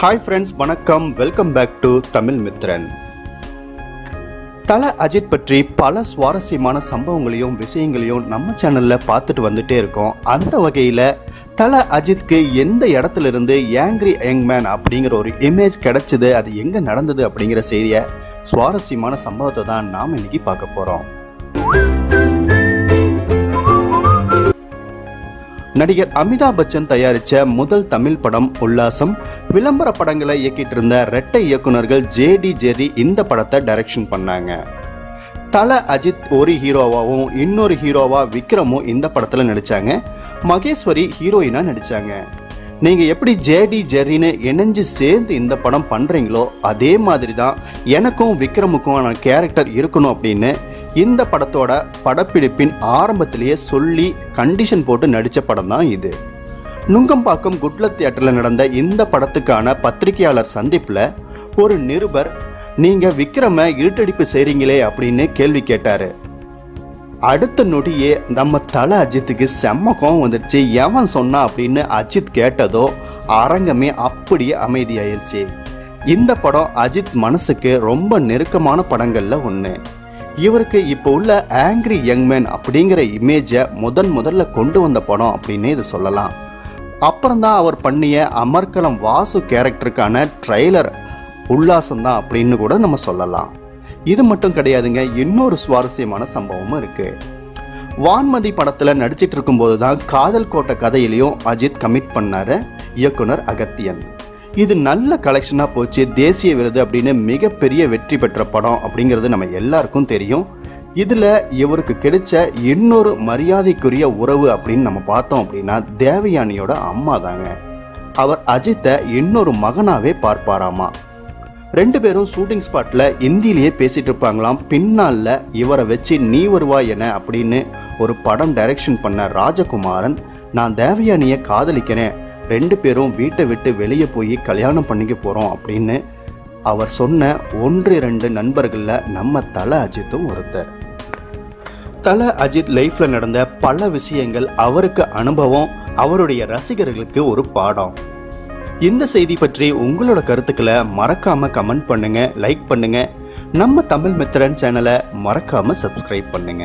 Hi friends வணக்கம். Welcome back to Tamil Mithran Thala Ajith பற்றி பல சுவாரஸ்யமான சம்பவங்களையும் விஷயங்களையும் நம்ம சேனல்ல பார்த்துட்டு வந்துட்டே இருக்கோம். அந்த வகையில தல அஜித்க்கு எந்த இடத்துல இருந்து ஏங்க்ரி யங்மேன் அப்படிங்கிற ஒரு இமேஜ் கிடைச்சது அது எங்க நடந்தது அப்படிங்கிற செய்தியை சுவாரஸ்யமான சம்பவத்தை தான் நாம் இன்னைக்கு பார்க்க போறோம். நடிகர் அமிதாப் பச்சன் தயாரிச்ச முதல் தமிழ் படம் உல்லாசம். விளம்பர படங்களை இயக்கிட்டு இருந்த ரெட்டை இயக்குனர்கள் ஜே டி ஜெர்ரி இந்த படத்தை டைரக்ஷன் பண்ணாங்க. தல அஜித் ஒரு ஹீரோவாகவும் இன்னொரு ஹீரோவா விக்ரமும் இந்த படத்துல நடிச்சாங்க. மகேஸ்வரி ஹீரோயினா நடிச்சாங்க. நீங்க எப்படி ஜேடி ஜெர்ரின்னு இணைஞ்சு சேர்ந்து இந்த படம் பண்றீங்களோ அதே மாதிரி தான் எனக்கும் விக்ரமுக்குமான கேரக்டர் இருக்கணும் அப்படின்னு இந்த படத்தோட படப்பிடிப்பின் ஆரம்பத்திலேயே சொல்லி கண்டிஷன் போட்டு நடித்த படம் தான் இது. நுங்கம்பாக்கம் குட்லக் தியேட்டரில் நடந்த இந்த படத்துக்கான பத்திரிகையாளர் சந்திப்பில் ஒரு நிருபர் நீங்கள் விக்ரம இருட்டடிப்பு செய்கிறீங்களே அப்படின்னு கேள்வி கேட்டார். அடுத்த நொடியே நம்ம தலை அஜித்துக்கு செம்ம கோவம் வந்துருச்சு. எவன் சொன்னா? அப்படின்னு அஜித் கேட்டதோ அரங்கமே அப்படியே அமைதியாயிருச்சு. இந்த படம் அஜித் மனசுக்கு ரொம்ப நெருக்கமான படங்களில் ஒன்று இவருக்கு இப்போ உள்ள ஆங்கிரி யங்மேன் அப்படிங்கிற இமேஜை முதன் முதல்ல கொண்டு வந்த படம் அப்படின்னு இது சொல்லலாம். அப்புறம்தான் அவர் பண்ணிய அமர்கலம் வாசு கேரக்டருக்கான ட்ரெய்லர் உல்லாசம் தான் அப்படின்னு கூட நம்ம சொல்லலாம். இது மட்டும் கிடையாதுங்க இன்னொரு சுவாரஸ்யமான சம்பவமும் இருக்கு. வான்மதி படத்தில் நடிச்சிட்டு இருக்கும்போது தான் காதல் கோட்டை கதையிலையும் அஜித் கமிட் பண்ணாரு இயக்குனர் அகத்தியன். இது நல்ல கலெக்ஷனாக போச்சு தேசிய விருது அப்படின்னு மிகப்பெரிய வெற்றி பெற்ற படம் அப்படிங்கிறது நம்ம எல்லாருக்கும் தெரியும். இதில் இவருக்கு கிடைச்ச இன்னொரு மரியாதைக்குரிய உறவு அப்படின்னு நம்ம பார்த்தோம் அப்படின்னா தேவயானியோட அம்மா தாங்க. அவர் அஜித்தை இன்னொரு மகனாகவே பார்ப்பாராமா. ரெண்டு பேரும் ஷூட்டிங் ஸ்பாட்டில் இந்தியிலேயே பேசிகிட்டு இருப்பாங்களாம். பின்னால் இவரை வச்சு நீ வருவா என அப்படின்னு ஒரு படம் டைரக்ஷன் பண்ண ராஜகுமாரன் நான் தேவயானியை காதலிக்கிறேன். ரெண்டு பேரும் வீட்டை விட்டு வெளியே போய் கல்யாணம் பண்ணிக்க போகிறோம் அப்படின்னு அவர் சொன்ன ஒன்று ரெண்டு நண்பர்களில் நம்ம தல அஜித்தும் ஒருத்தர். தல அஜித் லைஃப்பில் நடந்த பல விஷயங்கள் அவருக்கு அனுபவம் அவருடைய ரசிகர்களுக்கு ஒரு பாடம். இந்த செய்தி பற்றி உங்களோட கருத்துக்களை மறக்காம கமெண்ட் பண்ணுங்க லைக் பண்ணுங்க. நம்ம தமிழ் மித்திரன் சேனலை மறக்காம சப்ஸ்கிரைப் பண்ணுங்க.